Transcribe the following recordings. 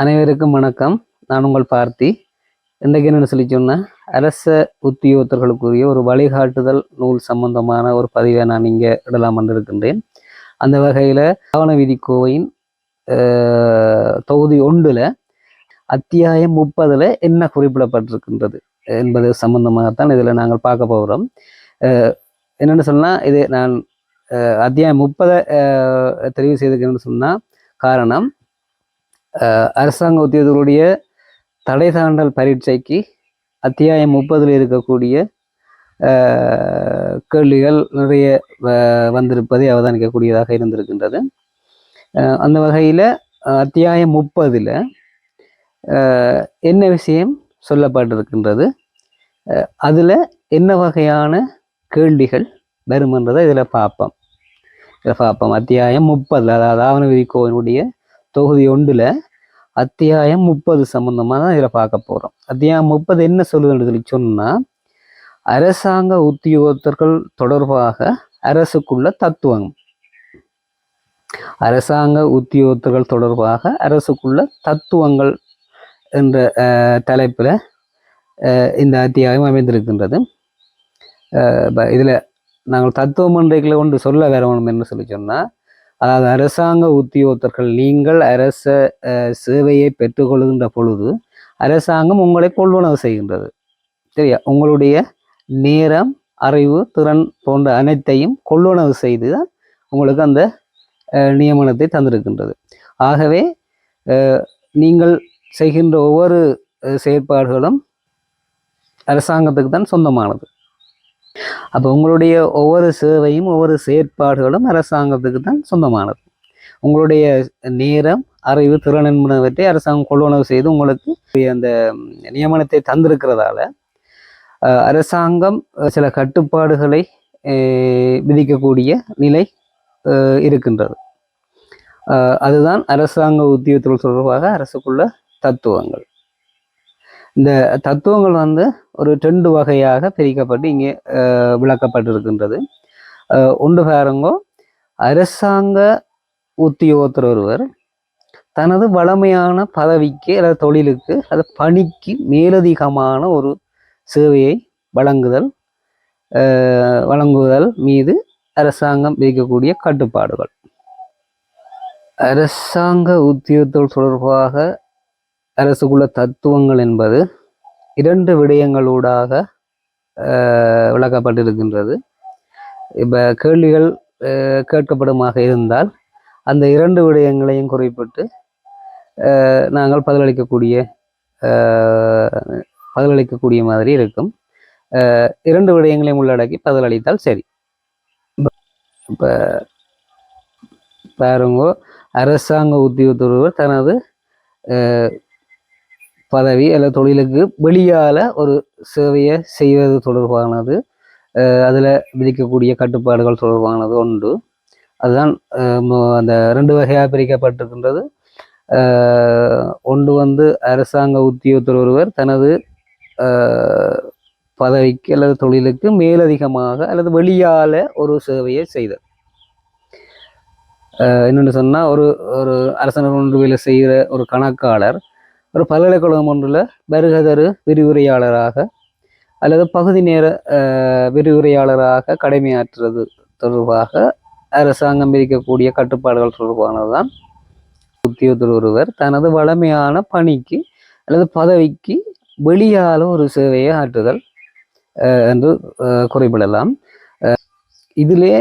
அனைவருக்கும் வணக்கம். நான் உங்கள் பார்த்தி. இன்றைக்கு என்னென்னு சொல்லி சொன்னால் அரச உத்தியோகத்தர்களுக்குரிய ஒரு வழிகாட்டுதல் நூல் சம்பந்தமான ஒரு பதிவை நான் இங்கே இடலாம் இருக்கின்றேன். அந்த வகையில் ஆவண விதி கோவையின் தொகுதி ஒன்றில் அத்தியாயம் முப்பதில் என்ன குறிப்பிடப்பட்டிருக்கின்றது என்பது சம்பந்தமாகத்தான் இதில் நாங்கள் பார்க்க போகிறோம். என்னென்னு சொன்னால் இது நான் அத்தியாயம் முப்பதை தெரிவு செய்திருக்கேன்னு சொன்னால் காரணம் அரசாங்க உத்தியோகர்களுடைய தடை சான்றல் பரீட்சைக்கு அத்தியாயம் முப்பதில் இருக்கக்கூடிய கேள்விகள் நிறைய வ- வந்திருப்பதை அவதானிக்கக்கூடியதாக இருந்திருக்கின்றது. அந்த வகையில் அத்தியாயம் முப்பதில் என்ன விஷயம் சொல்லப்பட்டிருக்கின்றது? அதில் என்ன வகையான கேள்விகள் வருமென்றதை இதில் பார்ப்போம். இதில் பார்ப்போம். அத்தியாயம் முப்பதில் அதாவது ஆவண விதிக்கோவினுடைய தொகுதி ஒன்றில் அத்தியாயம் முப்பது சம்பந்தமாக தான் இதில் பார்க்க போகிறோம் அத்தியாயம் முப்பது என்ன சொல்லுதுன்னு சொல்லி சொன்னால் அரசாங்க உத்தியோகத்தர்கள் தொடர்பாக அரசுக்குள்ள தத்துவம். அரசாங்க உத்தியோகத்தர்கள் தொடர்பாக அரசுக்குள்ள தத்துவங்கள் என்ற தலைப்பில் இந்த அத்தியாயம் அமைந்திருக்கின்றது. இதில் நாங்கள் தத்துவம் ஒன்றைகளை ஒன்று சொல்ல வேணும் என்று சொல்லி சொன்னால் அதாவது அரசாங்க உத்தியோகத்தர்கள் நீங்கள் அரச சேவையை பெற்றுக்கொள்கின்ற பொழுது அரசாங்கம் உங்களை கொள்வனவு செய்கின்றது. சரியா? உங்களுடைய நேரம் அறிவு திறன் போன்ற அனைத்தையும் கொள்வனவு செய்து தான் உங்களுக்கு அந்த நியமனத்தை தந்திருக்கின்றது. ஆகவே நீங்கள் செய்கின்ற ஒவ்வொரு செயற்பாடுகளும் அரசாங்கத்துக்கு தான் சொந்தமானது. அப்போ உங்களுடைய ஒவ்வொரு சேவையும் ஒவ்வொரு செயற்பாடுகளும் அரசாங்கத்துக்கு தான் சொந்தமானது. உங்களுடைய நேரம் அறிவு திறன் என்பனவற்றை அரசாங்கம் கொள்வனவு செய்து உங்களுக்கு அந்த நியமனத்தை தந்திருக்கிறதால அரசாங்கம் சில கட்டுப்பாடுகளை விதிக்கக்கூடிய நிலை இருக்கின்றது. அதுதான் அரசாங்க உத்தியோகத்தில் தொடர்பாக அரசுக்குள்ள தத்துவங்கள். இந்த தத்துவங்கள் வந்து ஒரு ரெண்டு வகையாக பிரிக்கப்பட்டு இங்கே விளக்கப்பட்டிருக்கின்றது. ஒன்று பாருங்கோ. அரசாங்க உத்தியோகத்தர் ஒருவர் தனது வளமையான பதவிக்கு அல்லது தொழிலுக்கு அல்லது பணிக்கு மேலதிகமான ஒரு சேவையை வழங்குதல் வழங்குதல் மீது அரசாங்கம் விதிக்கக்கூடிய கட்டுப்பாடுகள். அரசாங்க உத்தியோகத்தோடு தொடர்பாக அரசுக்குள்ள தத்துவங்கள் என்பது இரண்டு விடயங்களூடாக விளக்கப்பட்டிருக்கின்றது. இப்போ கேள்விகள் கேட்கப்படுமாக இருந்தால் அந்த இரண்டு விடயங்களையும் குறிப்பிட்டு நாங்கள் பதிலளிக்கக்கூடிய பதிலளிக்கக்கூடிய மாதிரி இருக்கும். இரண்டு விடயங்களையும் உள்ளடக்கி பதிலளித்தால் சரி. இப்போ பாருங்க அரசாங்க உத்தியோகத்தொருவர் தனது பதவி அல்லது தொழிலுக்கு வெளியால் ஒரு சேவையை செய்வது தொடர்பானது அதில் விதிக்கக்கூடிய கட்டுப்பாடுகள் தொடர்பானது உண்டு. அதுதான் அந்த ரெண்டு வகையாக பிரிக்கப்பட்டிருக்கின்றது. ஒன்று வந்து அரசாங்க உத்தியோகத்தர் ஒருவர் தனது பதவிக்கு அல்லது தொழிலுக்கு மேலதிகமாக அல்லது வெளியால் ஒரு சேவையை செய்தல் என்னென்னு சொன்னால் ஒரு ஒரு அரசனர் வேலை செய்கிற ஒரு கணக்காளர் ஒரு பல்கலைக்கழகம் ஒன்றில் வருகதரு விரிவுரையாளராக அல்லது பகுதி நேர விரிவுரையாளராக கடமையாற்றுறது தொடர்பாக அரசாங்கம் விதிக்கக்கூடிய கட்டுப்பாடுகள் தொடர்பானதுதான். உத்தியோகத்தில் ஒருவர் தனது வளமையான பணிக்கு அல்லது பதவிக்கு வெளியால ஒரு சேவையை ஆற்றுதல் என்று குறிப்பிடலாம். இதிலே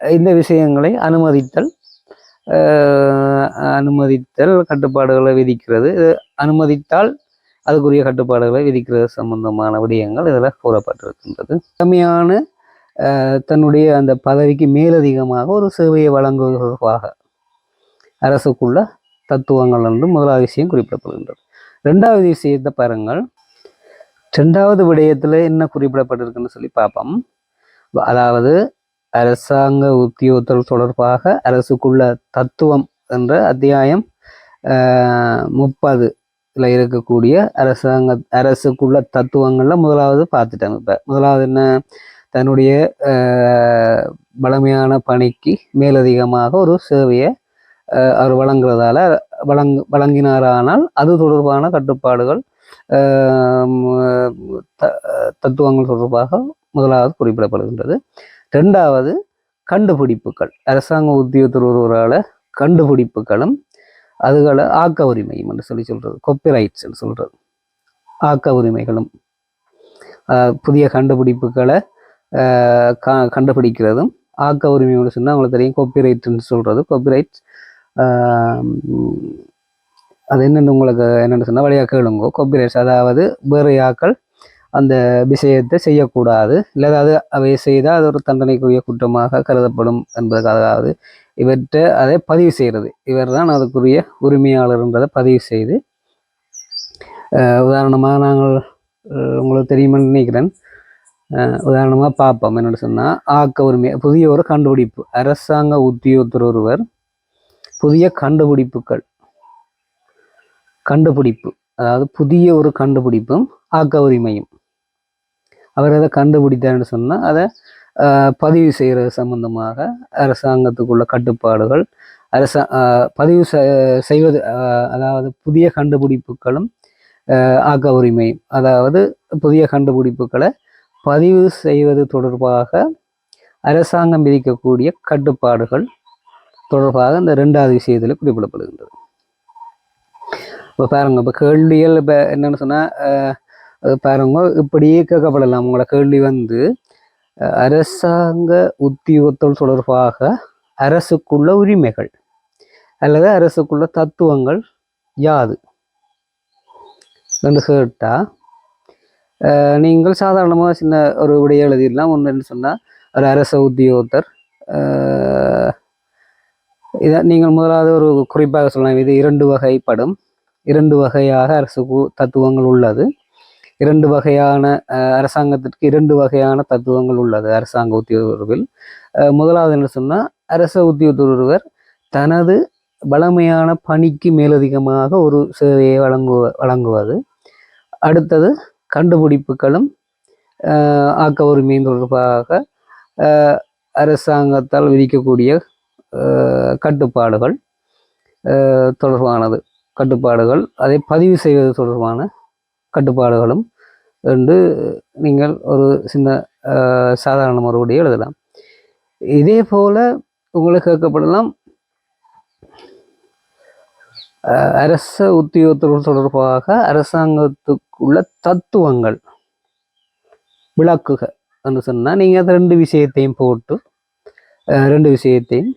இந்த விஷயங்களை அனுமதித்தல் அனுமதித்தல் கட்டுப்பாடுகளை விதிக்கிறது. இது அனுமதித்தால் அதுக்குரிய கட்டுப்பாடுகளை விதிக்கிறது சம்பந்தமான விடயங்கள் இதில் கூறப்பட்டிருக்கின்றது. கம்மியான தன்னுடைய அந்த பதவிக்கு மேலதிகமாக ஒரு சேவையை வழங்குவதற்காக அரசுக்குள்ள தத்துவங்கள் என்று முதலாவது விஷயம் குறிப்பிடப்படுகின்றது. ரெண்டாவது விஷயத்தை பாருங்கள். ரெண்டாவது விடயத்தில் என்ன குறிப்பிடப்பட்டிருக்குன்னு சொல்லி பார்ப்போம். அதாவது அரசாங்க உத்தியோகத்தல் தொடர்பாக அரசுக்குள்ள தத்துவம் என்ற அத்தியாயம் முப்பதுல இருக்கக்கூடிய அரசாங்க அரசுக்குள்ள தத்துவங்களில் முதலாவது பார்த்துட்டாங்க இப்போ. முதலாவது என்ன? தன்னுடைய அஹ், பலமையான பணிக்கு மேலதிகமாக ஒரு சேவையை அவர் வழங்குறதால வழங்கு வழங்கினாரானால் அது தொடர்பான கட்டுப்பாடுகள் த- தத்துவங்கள் தொடர்பாக முதலாவது குறிப்பிடப்படுகின்றது. ரெண்டாவது கண்டுபிடிப்புகள். அரசாங்க உத்தியோகத்தில் ஒருவரால் கண்டுபிடிப்புகளும் அதுகளை ஆக்க உரிமையும் என்று சொல்லி சொல்கிறது கொப்பிரைட்ஸ் சொல்கிறது ஆக்க உரிமைகளும். புதிய கண்டுபிடிப்புகளை க- கண்டுபிடிக்கிறதும் ஆக்க உரிமையோடு சொன்னால் உங்களுக்கு தெரியும். கொப்பிரைட்னு சொல்கிறது கொப்பிரைட் அது என்னென்னு உங்களுக்கு என்னென்னு சொன்னால் வழியாக கேளுங்கோ. கொப்பிரைட்ஸ் அதாவது வேறு ஆக்கள் அந்த விஷயத்தை செய்யக்கூடாது. இல்லை அது அவை செய்தால் அது ஒரு தண்டனைக்குரிய குற்றமாக கருதப்படும் என்பதற்காக அதாவது இவற்றை அதை பதிவு செய்கிறது. இவர் தான் அதுக்குரிய உரிமையாளர்ன்றதை பதிவு செய்து உதாரணமாக நாங்கள் உங்களுக்கு தெரியுமென்னு நினைக்கிறேன். உதாரணமாக பார்ப்போம். என்னென்னு சொன்னால் ஆக்க உரிமை புதிய ஒரு கண்டுபிடிப்பு. அரசாங்க உத்தியோகத்தர் ஒருவர் புதிய கண்டுபிடிப்புகள் கண்டுபிடிப்பு அதாவது புதிய ஒரு கண்டுபிடிப்பும் ஆக்க உரிமையும் அவர் அதை கண்டுபிடித்தார்னு சொன்னால் அதை பதிவு செய்கிறது சம்பந்தமாக அரசாங்கத்துக்குள்ள கட்டுப்பாடுகள். அரச ஆஹ் பதிவு செய்வது அதாவது புதிய கண்டுபிடிப்புகளும் ஆஹ் ஆக்க உரிமை அதாவது புதிய கண்டுபிடிப்புகளை பதிவு செய்வது தொடர்பாக அரசாங்கம் விதிக்கக்கூடிய கட்டுப்பாடுகள் தொடர்பாக இந்த ரெண்டாவது விஷயத்தில் குறிப்பிடப்படுகின்றது. இப்போ பாருங்க இப்போ கேள்விகள் இப்போ என்னன்னு சொன்னால் பாருங்க இப்படியே கேட்கப்படலாம். உங்களோட கேள்வி வந்து அரசாங்க உத்தியோகத்தோல் தொடர்பாக அரசுக்குள்ள உரிமைகள் அல்லது அரசுக்குள்ள தத்துவங்கள் யாது? என்று கேட்டால் நீங்கள் சாதாரணமாக சின்ன ஒரு விடைய எழுதிடலாம். ஒன்றுன்னு சொன்னால் ஒரு அரச உத்தியோகத்தர் இதை நீங்கள் முதலாவது ஒரு குறிப்பாக சொல்லலாம். இது இரண்டு வகைப்படும். இரண்டு வகையாக அரசு கு- தத்துவங்கள் உள்ளது. இரண்டு வகையான அரசாங்கத்திற்கு இரண்டு வகையான தத்துவங்கள் உள்ளது அரசாங்க உத்தியோகத்தில் முதலாவது என்ன சொன்னால் அரச உத்தியோகத்தர் தனது வளமையான பணிக்கு மேலதிகமாக ஒரு சேவையை வழங்குவ வழங்குவது. அடுத்தது கண்டுபிடிப்புகளும் ஆக்க உரிமையும் தொடர்பாக அரசாங்கத்தால் விதிக்கக்கூடிய கட்டுப்பாடுகள் தொடர்பானது. கட்டுப்பாடுகள் அதை பதிவு செய்வது தொடர்பான கட்டுப்பாடுகளும் என்று நீங்கள் ஒரு சின்ன சாதாரண மறுபடியும் எழுதலாம். இதே போல உங்களுக்கு கேட்கப்படலாம் அரச உத்தியோகத்தர்கள் தொடர்பாக அரசாங்கத்துக்குள்ள தத்துவங்கள் விளக்குக என்று சொன்னால் நீங்கள் அந்த ரெண்டு விஷயத்தையும் போட்டு ரெண்டு விஷயத்தையும்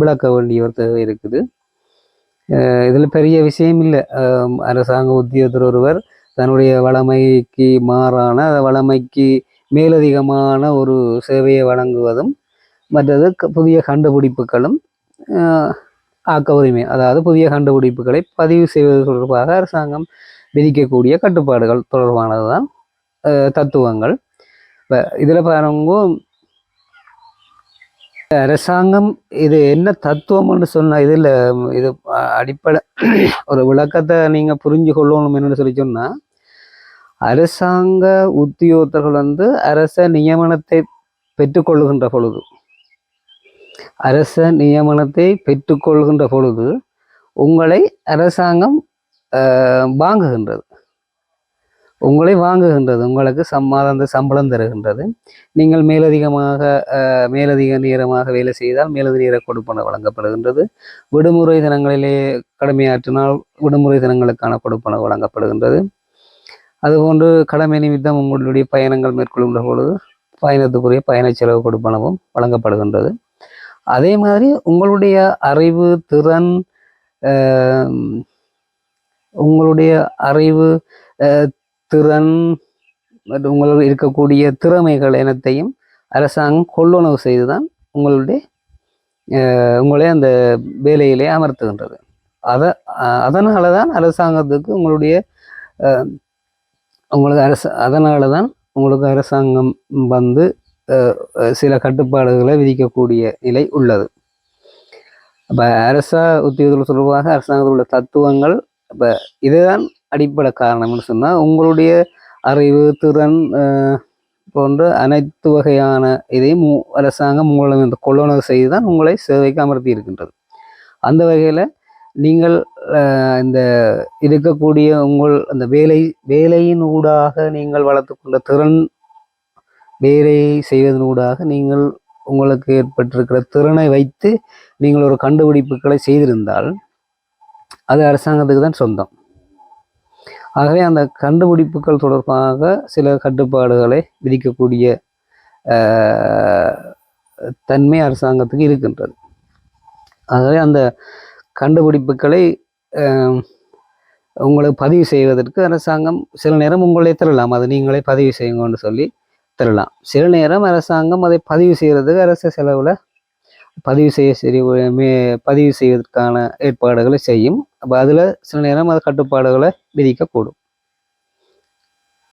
விளக்க வேண்டிய ஒரு தேவை இருக்குது. இதில் பெரிய விஷயம் இல்லை. அரசாங்க உத்தியோகத்தர் ஒருவர் தன்னுடைய வளமைக்கு மாறான வளமைக்கு மேலதிகமான ஒரு சேவையை வழங்குவதும் மற்றது க- புதிய கண்டுபிடிப்புகளும் ஆக்க உரிமை. அதாவது புதிய கண்டுபிடிப்புகளை பதிவு செய்வது தொடர்பாக அரசாங்கம் விதிக்கக்கூடிய கட்டுப்பாடுகள் தொடர்பானது தான் தத்துவங்கள். இப்போ இதில் பாருங்க அரசாங்கம் இது என்ன தத்துவம்னு சொன்னா இதில் இது அடிப்படை ஒரு விளக்கத்தை நீங்கள் புரிஞ்சு கொள்ளணும் என்னன்னு சொல்லி சொன்னால் அரசாங்க உத்தியோகத்தர்கள் வந்து அரச நியமனத்தை பெற்றுக்கொள்கின்ற பொழுது அரச நியமனத்தை பெற்றுக்கொள்கின்ற பொழுது உங்களை அரசாங்கம் வாங்குகின்றது. உங்களை வாங்குகின்றது உங்களுக்கு சம்மாதாந்த சம்பளம் தருகின்றது. நீங்கள் மேலதிகமாக மேலதிக நேரமாக வேலை செய்தால் மேலதிக நேர கொடுப்பன வழங்கப்படுகின்றது. விடுமுறை தினங்களிலே கடமையாற்றினால் விடுமுறை தினங்களுக்கான கொடுப்பன வழங்கப்படுகின்றது. அதுபோன்று கடமை நிமித்தம் உங்களுடைய பயணங்கள் மேற்கொள்கின்ற பொழுது பயணத்துக்குரிய பயணச் செலவு கொடுப்பனவும் வழங்கப்படுகின்றது. அதே மாதிரி உங்களுடைய அறிவு திறன் உங்களுடைய அறிவு திறன் மற்றும் உங்களுக்கு இருக்கக்கூடிய திறமைகள் இனத்தையும் அரசாங்கம் கொள்ளுணவு செய்துதான் உங்களுடைய உங்களை அந்த வேலையிலே அமர்த்துகின்றது. அதை அதனால தான் அரசாங்கத்துக்கு உங்களுடைய உங்களுக்கு அரச அதனால தான் உங்களுக்கு அரசாங்கம் வந்து சில கட்டுப்பாடுகளை விதிக்கக்கூடிய நிலை உள்ளது. அப்போ அரச உத்தியோகத்தில் தொடர்பாக அரசாங்கத்தில் உள்ள தத்துவங்கள் இப்போ இதுதான் அடிப்படை காரணம்னு சொன்னால் உங்களுடைய அறிவு திறன் போன்ற அனைத்து வகையான இதையும் அரசாங்கம் மூலம் இந்த கொள்ளுணர்வு செய்து தான் உங்களை சேவைக்கு அமர்த்தி இருக்கின்றது. அந்த வகையில் நீங்கள் இந்த இருக்கக்கூடிய உங்கள் அந்த வேலை வேலையின் ஊடாக நீங்கள் வளர்த்துக்கொண்ட திறன் வேலையை செய்வதன் ஊடாக நீங்கள் உங்களுக்கு ஏற்பட்டிருக்கிற திறனை வைத்து நீங்கள் ஒரு கண்டுபிடிப்புகளை செய்திருந்தால் அது அரசாங்கத்துக்கு தான் சொந்தம். ஆகவே அந்த கண்டுபிடிப்புகள் தொடர்பாக சில கட்டுப்பாடுகளை விதிக்கக்கூடிய தன்மை அரசாங்கத்துக்கு இருக்கின்றது. ஆகவே அந்த கண்டுபிடிப்புகளை உங்களை உங்களுக்கு பதிவு செய்வதற்கு அரசாங்கம் சில நேரம் உங்களே தரலாம். அதை நீங்களே பதிவு செய்யுங்கன்னு சொல்லி தரலாம். சில நேரம் அரசாங்கம் அதை பதிவு செய்கிறதுக்கு அரசு செலவில் பதிவு செய்ய சரி பதிவு செய்வதற்கான ஏற்பாடுகளை செய்யும். அப்போ அதில் சில நேரம் அது கட்டுப்பாடுகளை விதிக்கக்கூடும்.